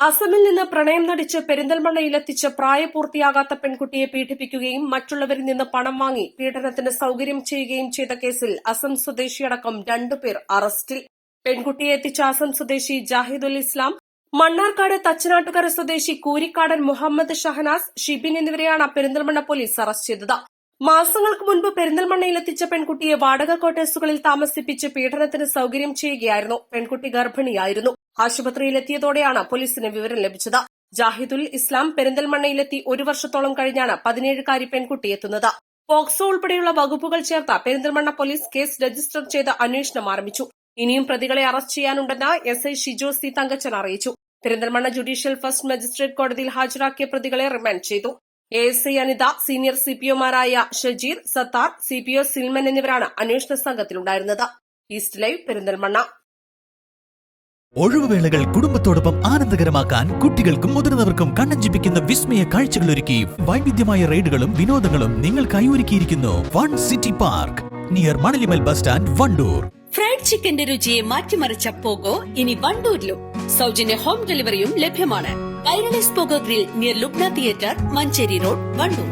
അസമിൽ നിന്ന് പ്രണയം നടിച്ച് പെരിന്തൽമണ്ണയിലെത്തിച്ച് പ്രായപൂർത്തിയാകാത്ത പെൺകുട്ടിയെ പീഡിപ്പിക്കുകയും മറ്റുള്ളവരിൽ നിന്ന് പണം വാങ്ങി പീഡനത്തിന് സൌകര്യം ചെയ്യുകയും ചെയ്ത കേസിൽ അസം സ്വദേശിയടക്കം രണ്ടുപേർ അറസ്റ്റിൽ. പെൺകുട്ടിയെ എത്തിച്ച അസം സ്വദേശി ജാഹിദുൽ ഇസ്ലാം മണ്ണാർക്കാട് തച്ചനാട്ടുകര സ്വദേശി കൂരിക്കാടൻ മുഹമ്മദ് ഷഹനാസ് ഷിബിൻ എന്നിവരെയാണ് പെരിന്തൽമണ്ണ പോലീസ് അറസ്റ്റ് ചെയ്തത്. മാസങ്ങൾക്ക് മുൻപ് പെരിന്തൽമണ്ണയിൽ എത്തിച്ച പെൺകുട്ടിയെ വാടക ക്വാർട്ടേഴ്സുകളിൽ താമസിപ്പിച്ച് പീഡനത്തിന് സൌകര്യം ചെയ്യുകയായിരുന്നു. പെൺകുട്ടി ഗർഭിണിയായിരുന്നു. ആശുപത്രിയിലെത്തിയതോടെയാണ് പോലീസിന് വിവരം ലഭിച്ചത്. ജാഹിദുൽ ഇസ്ലാം പെരിന്തൽമണ്ണയിലെത്തി ഒരു വർഷത്തോളം കഴിഞ്ഞാണ് പതിനേഴുകാരി പെൺകുട്ടി എത്തുന്നത്. പോക്സോ ഉൾപ്പെടെയുള്ള വകുപ്പുകൾ ചേർത്ത പെരിന്തൽമണ്ണ പോലീസ് കേസ് രജിസ്റ്റർ ചെയ്ത് അന്വേഷണം ആരംഭിച്ചു. ഇനിയും പ്രതികളെ arrest ചെയ്യാനുണ്ടെന്ന് S I Shijo C Thankachan അറിയിച്ചു. പെരിന്തൽമണ്ണ ജുഡീഷ്യൽ ഫസ്റ്റ് മജിസ്ട്രേറ്റ് കോടതിയിൽ ഹാജരാക്കിയ പ്രതികളെ റിമാൻഡ് ചെയ്തു. A S I Anitha senior C P ഒമാരായ Shajeer Sathar C P O Silman എന്നിവരാണ് അന്വേഷണ സംഘത്തിലുണ്ടായിരുന്നത്. East live Perinthalmanna. ഒഴിവുവേളകൾ കുടുംബത്തോടൊപ്പം ആനന്ദകരമാക്കാൻ കുട്ടികൾക്കും മുതിർന്നവർക്കും കണ്ണഞ്ചിപ്പിക്കുന്ന വിസ്മയ കാഴ്ചകൾ ഒരുക്കി വൈവിധ്യമായ റൈഡുകളും വിനോദങ്ങളും നിങ്ങൾക്കായി ഒരുക്കിയിരിക്കുന്നു one city park near Manalimal bus stand Wandoor. Fried ചിക്കന്റെ രുചിയെ മാറ്റിമറിച്ച പോകോ ഇനി വണ്ടൂരിലും. സൗജന്യ ഹോം ഡെലിവറിയും ലഭ്യമാണ്. Kairalis Pogo grill near Lubna theatre Manjeri road Wandoor.